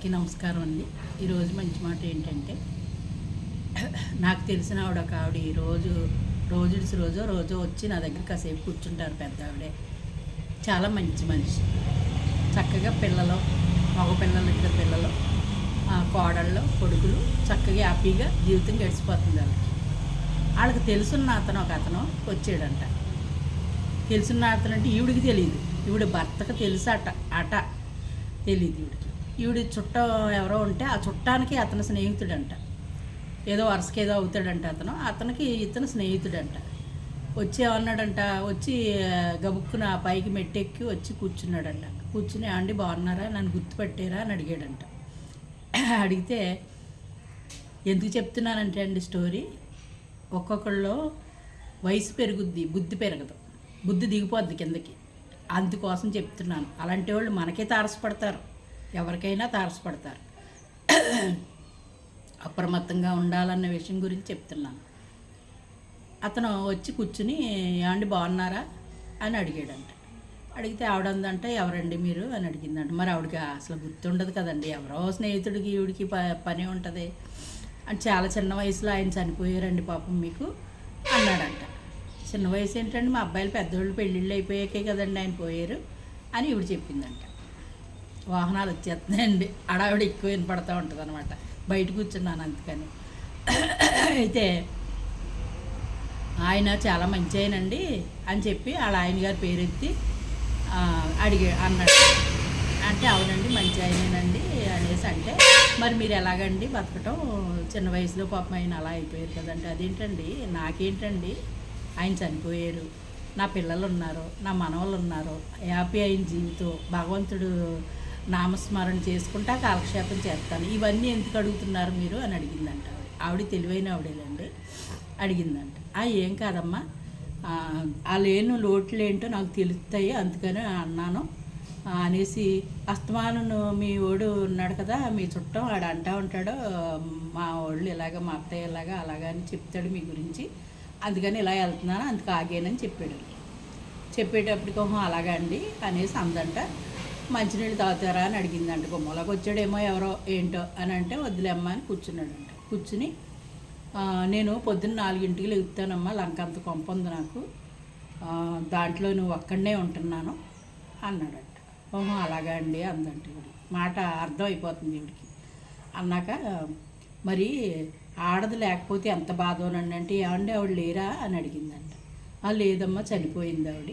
అందరికీ నమస్కారం అండి. ఈరోజు మంచి మాట ఏంటంటే నాకు తెలిసిన ఆవిడ ఒక ఆవిడ ఈ రోజు రోజు రోజు వచ్చి నా దగ్గర కాసేపు కూర్చుంటారు పెద్ద ఆవిడే చాలా మంచి మనిషి. చక్కగా పిల్లలు మగ పిల్లలు ఇద్దరు పిల్లలు కోడళ్ళు కొడుకులు చక్కగా హ్యాపీగా జీవితం గడిచిపోతుంది వాళ్ళకి. వాళ్ళకి తెలుసున్న అతను ఒక అతను వచ్చాడంట. తెలుసున్న అతను అంటే ఈవిడికి తెలియదు ఈవిడ భర్తకు తెలుసు అట అట తెలియదు ఈవిడికి. ఈవిడి చుట్టం ఎవరో ఉంటే ఆ చుట్టానికి అతను స్నేహితుడంట. ఏదో వరుసకి ఏదో అవుతాడంట అతను. అతనికి ఇతను స్నేహితుడంట. వచ్చి ఏమన్నాడంట? వచ్చి గబుక్కున పైకి మెట్టెక్కి వచ్చి కూర్చున్నాడంట. కూర్చుని అండి బాగున్నారా? నన్ను గుర్తుపట్టారా? అని అడిగాడంట. అడిగితే ఎందుకు చెప్తున్నానంటే అండి స్టోరీ? ఒక్కొక్కళ్ళు వయసు పెరుగుద్ది బుద్ధి పెరగదు. బుద్ధి దిగిపోద్ది కిందకి. అందుకోసం చెప్తున్నాను. అలాంటి వాళ్ళు మనకే తారసపడతారు. ఎవరికైనా తారసపడతారు. అప్రమత్తంగా ఉండాలన్న విషయం గురించి చెప్తున్నాను. అతను వచ్చి కూర్చుని ఏమండి బాగున్నారా? అని అడిగాడంట. అడిగితే ఆవిడందంట ఎవరండి మీరు? అని అడిగిందంట. మరి ఆవిడకి అసలు గుర్తుండదు కదండి. ఎవరో స్నేహితుడికి ఈవిడికి ప పని ఉంటుంది. అని చాలా చిన్న వయసులో ఆయన చనిపోయారండి పాపం మీకు అన్నాడంట. చిన్న వయసు ఏంటండి? మా అబ్బాయిలు పెద్దోళ్ళు పెళ్ళిళ్ళు అయిపోయాకే కదండి ఆయన పోయారు అని ఈవిడ చెప్పిందంట. వాహనాలు వచ్చేస్తున్నాయండి. అడావిడ ఎక్కువ వినపడతా ఉంటుంది అనమాట బయట కూర్చున్నాను అందుకని. అయితే ఆయన చాలా మంచి ఆయనండి అని చెప్పి వాళ్ళ ఆయన గారి పేరెత్తి అడిగే అడిగా అన్నాడు. అంటే అవునండి మంచి ఆయనేనండి అనేసి అంటే మరి మీరు ఎలాగండి బతకటం? చిన్న వయసులో పాపం ఆయన అలా అయిపోయారు కదండి. అదేంటండి? నాకేంటండి? ఆయన చనిపోయారు. నా పిల్లలు ఉన్నారు నా మనవలు ఉన్నారు. హ్యాపీ అయిన జీవితం. భగవంతుడు నామస్మరణ చేసుకుంటా కాలక్షేపం చేస్తాను. ఇవన్నీ ఎందుకు అడుగుతున్నారు మీరు అని అడిగిందంట. ఆవిడ ఆవిడ తెలివైన ఆవిడేనండి. అడిగిందంట. "ఆ, ఏం కాదమ్మా? ఆ, లేను లోట్లు ఏంటో నాకు తెలుస్తాయి అందుకని అన్నాను. అనేసి అస్తమాను మీ ఓడు ఉన్నాడు కదా మీ చుట్టం ఆడు అంటా ఉంటాడు. మా వాళ్ళు ఇలాగ మా అత్తయ్య ఇలాగా అలాగా అని చెప్తాడు మీ గురించి. అందుకని ఇలా వెళ్తున్నాను అందుకు ఆగానని చెప్పాడు. చెప్పేటప్పటికోహం అలాగా అండి అనేసి అందంట. మంచినీళ్ళు తాగుతారా అని అడిగిందంట గుమ్మలోకి వచ్చాడేమో ఎవరో ఏంటో అని అంటే వద్దులేమ్మా అని కూర్చున్నాడంట. కూర్చుని నేను పొద్దున్న నాలుగింటికి లెగుతానమ్మా లంకంత కొంప ఉంది నాకు. దాంట్లో నువ్వు ఒక్కడనే ఉంటున్నాను అన్నాడంట. ఓహో అలాగా అండి అందంట మాట అర్థం అయిపోతుంది ఇవిడికి అన్నాక మరి ఆడది లేకపోతే ఎంత బాధోనండి అంటే ఏమండి ఆవిడ లేరా అని అడిగిందంట. లేదమ్మా చనిపోయింది ఆవిడ.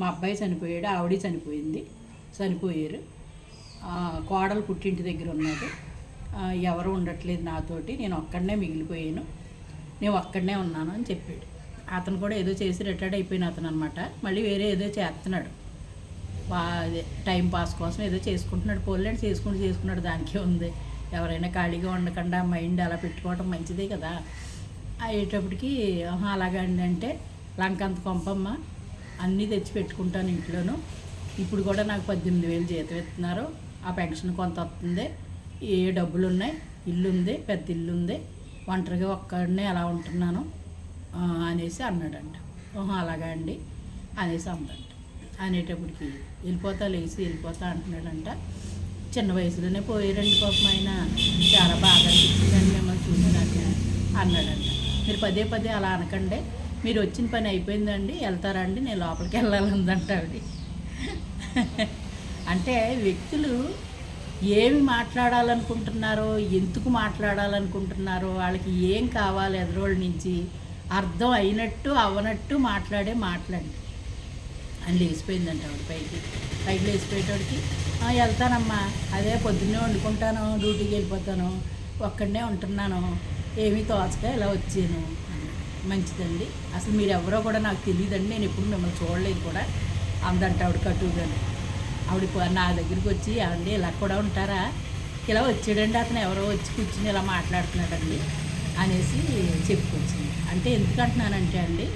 మా అబ్బాయి చనిపోయాడు ఆవిడ చనిపోయింది. చనిపోయారు. కోడలు పుట్టింటి దగ్గర ఉన్నది. ఎవరు ఉండట్లేదు నాతోటి నేను ఒక్కడనే మిగిలిపోయాను. నేను ఒక్కడనే ఉన్నాను అని చెప్పాడు. అతను కూడా ఏదో చేసి రిటైర్డ్ అయిపోయిన అతను అనమాట మళ్ళీ వేరే ఏదో చేస్తున్నాడు. టైం పాస్ కోసం ఏదో చేసుకుంటున్నాడు. పోలేండి చేసుకుంటూ చేసుకున్నాడు దానికే ఉంది. ఎవరైనా ఖాళీగా ఉండకుండా మైండ్ అలా పెట్టుకోవడం మంచిదే కదా. అయ్యేటప్పటికి అలాగండి అలాగా అండి అంటే లంకంత కొంపమ్మ అన్నీ తెచ్చి పెట్టుకుంటాను ఇంట్లోనూ. ఇప్పుడు కూడా నాకు పద్దెనిమిది వేలు జీతం ఇస్తున్నారు. ఆ పెన్షన్ కొంత వస్తుంది. ఏ డబ్బులు ఉన్నాయి? ఇల్లు ఉంది పెద్ద ఇల్లు ఉంది. ఒంటరిగా ఒక్కడినే ఎలా ఉంటున్నాను? అనేసి అన్నాడంట. ఓహో అలాగా అండి. అనేసి అందంట. అనేటప్పటికి వెళ్ళిపోతా లేచి వెళ్ళిపోతా అంటున్నాడంట. చిన్న వయసులోనే పోయారండి పాపం ఆయన. చాలా బాగా అనిపించిందండి మిమ్మల్ని చూసినాక అన్నాడంట. మీరు పదే పదే అలా అనకండి. మీరు వచ్చిన పని అయిపోయిందండి. వెళ్తారండి నేను లోపలికి వెళ్ళాలందంట ఆవిడ. అంటే వ్యక్తులు ఏమి మాట్లాడాలనుకుంటున్నారో ఎందుకు మాట్లాడాలనుకుంటున్నారో వాళ్ళకి ఏం కావాలి ఎదురోళ్ళ నుంచి అర్థం అయినట్టు అవనట్టు మాట్లాడే మాట్లాడి. అని లేచిపోయిందంట ఆవిడ పైకి. పైకి లేచిపోయేటోడికి వెళ్తానమ్మా. అదే పొద్దున్నే వండుకుంటాను డ్యూటీకి వెళ్ళిపోతాను ఒక్కడనే ఉంటున్నాను. ఏమీ తోచక ఇలా వచ్చాను. మంచిదండి. అసలు మీరు ఎవరో కూడా నాకు తెలియదండి నేను ఎప్పుడు మిమ్మల్ని చూడలేదు కూడా. అందంట ఆవిడ కట్టుగాను. ఆవిడ నా దగ్గరికి వచ్చి ఆవిడ ఇలా కూడా ఉంటారా? ఇలా వచ్చాడండి అతను ఎవరో వచ్చి కూర్చుని ఇలా మాట్లాడుతున్నాడండి అనేసి చెప్పుకొచ్చింది. అంటే ఎందుకంటున్నానంటే అండి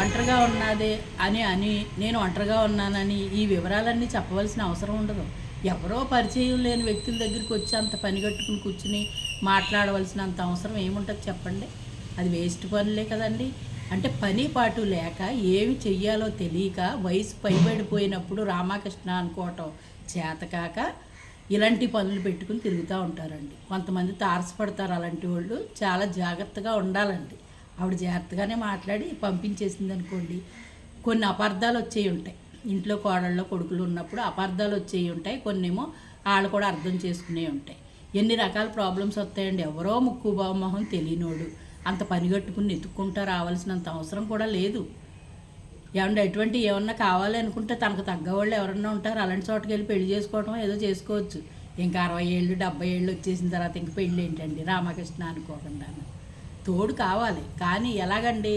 ఒంటరిగా ఉన్నది అని అని నేను ఒంటరిగా ఉన్నానని ఈ వివరాలన్నీ చెప్పవలసిన అవసరం ఉండదు. ఎవరో పరిచయం లేని వ్యక్తుల దగ్గరికి వచ్చి అంత పని కట్టుకుని కూర్చుని మాట్లాడవలసినంత అవసరం ఏముంటుంది చెప్పండి. అది వేస్ట్ పనులే కదండి. అంటే పని పాటు లేక ఏమి చెయ్యాలో తెలియక వయసు పైబడిపోయినప్పుడు రామకృష్ణ అనుకోవటం చేతకాక ఇలాంటి పనులు పెట్టుకుని తిరుగుతూ ఉంటారండి. కొంతమంది తారసపడతారు అలాంటి వాళ్ళు. చాలా జాగ్రత్తగా ఉండాలండి. ఆవిడ జాగ్రత్తగానే మాట్లాడి పంపించేసింది అనుకోండి కొన్ని అపార్థాలు వచ్చేవి ఉంటాయి. ఇంట్లో కోడళ్ళలో కొడుకులు ఉన్నప్పుడు అపార్థాలు వచ్చేవి ఉంటాయి. కొన్నేమో వాళ్ళు కూడా అర్థం చేసుకునే ఉంటాయి. ఎన్ని రకాల ప్రాబ్లమ్స్ వస్తాయండి. ఎవరో ముక్కు బావమోహం తెలియనోడు. అంత పనిగట్టుకుని ఎత్తుక్కుంటా రావాల్సినంత అవసరం కూడా లేదు. ఏమన్నా ఎటువంటి ఏమన్నా కావాలి అనుకుంటే తనకు తగ్గవాళ్ళు ఎవరన్నా ఉంటారు. అలాంటి చోటుకి వెళ్ళి పెళ్ళి చేసుకోవటం ఏదో చేసుకోవచ్చు. ఇంకా అరవై ఏళ్ళు డెబ్బై ఏళ్ళు వచ్చేసిన తర్వాత ఇంక పెళ్ళి ఏంటండి? రామకృష్ణ అనుకోకుండా తోడు కావాలి. కానీ ఎలాగండి?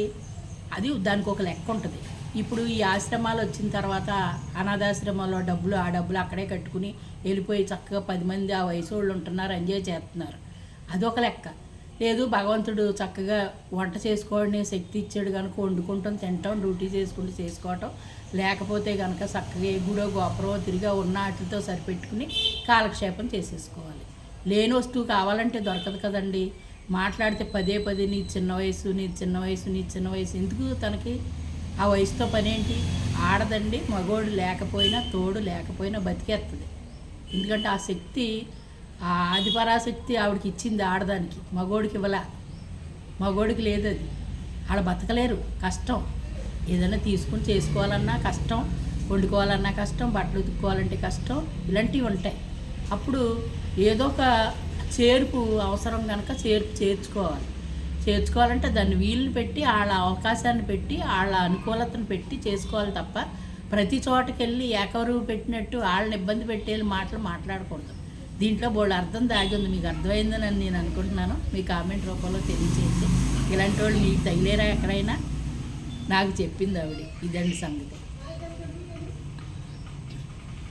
అది దానికి ఒక లెక్క ఉంటుంది. ఇప్పుడు ఈ ఆశ్రమాలు వచ్చిన తర్వాత అనాథాశ్రమాల్లో డబ్బులు ఆ డబ్బులు అక్కడే కట్టుకుని వెళ్ళిపోయి చక్కగా పది మంది ఆ వయసు వాళ్ళు ఉంటున్నారు ఎంజాయ్ చేస్తున్నారు. అదొక లెక్క. లేదు భగవంతుడు చక్కగా వంట చేసుకోవడం శక్తి ఇచ్చాడు కనుక వండుకుంటాం తింటాం డ్యూటీ చేసుకుంటూ చేసుకోవటం. లేకపోతే కనుక చక్కగా ఏ గుడో గోపురమో తిరిగా ఉన్న వాటితో సరిపెట్టుకుని కాలక్షేపం చేసేసుకోవాలి. లేని వస్తువు కావాలంటే దొరకదు కదండి. మాట్లాడితే పదే పదే నీ చిన్న వయసు నీ చిన్న వయసు నీ చిన్న వయసు. ఎందుకు తనకి? ఆ వయసుతో పనేంటి? ఆడదండి మగోడు లేకపోయినా తోడు లేకపోయినా బతికేస్తుంది ఎందుకంటే ఆ శక్తి ఆ ఆదిపరాశక్తి ఆవిడకి ఇచ్చింది ఆడదానికి. మగోడికి ఇవ్వలే. మగోడికి లేదు అది. ఆడ బతకలేరు. కష్టం. ఏదైనా తీసుకుని చేసుకోవాలన్నా కష్టం. వండుకోవాలన్నా కష్టం. బట్టలు ఉతుక్కోవాలంటే కష్టం. ఇలాంటివి ఉంటాయి. అప్పుడు ఏదో ఒక చేర్పు అవసరం కనుక చేర్పు చేర్చుకోవాలి. చేర్చుకోవాలంటే దాన్ని వీలుని పెట్టి వాళ్ళ అవకాశాన్ని పెట్టి వాళ్ళ అనుకూలతను పెట్టి చేసుకోవాలి తప్ప ప్రతి చోటకెళ్ళి ఏకరువు పెట్టినట్టు వాళ్ళని ఇబ్బంది పెట్టేళ్ళు మాటలు మాట్లాడకూడదు. దీంట్లో బోళ్ళు అర్థం దాగి ఉంది. మీకు అర్థమైందని నేను అనుకుంటున్నాను. మీ కామెంట్ రూపంలో తెలియజేయండి ఇలాంటి వాళ్ళు మీకు తగిలేరా ఎక్కడైనా నాకు చెప్పింది ఆవిడ. ఇదండి సంగతి.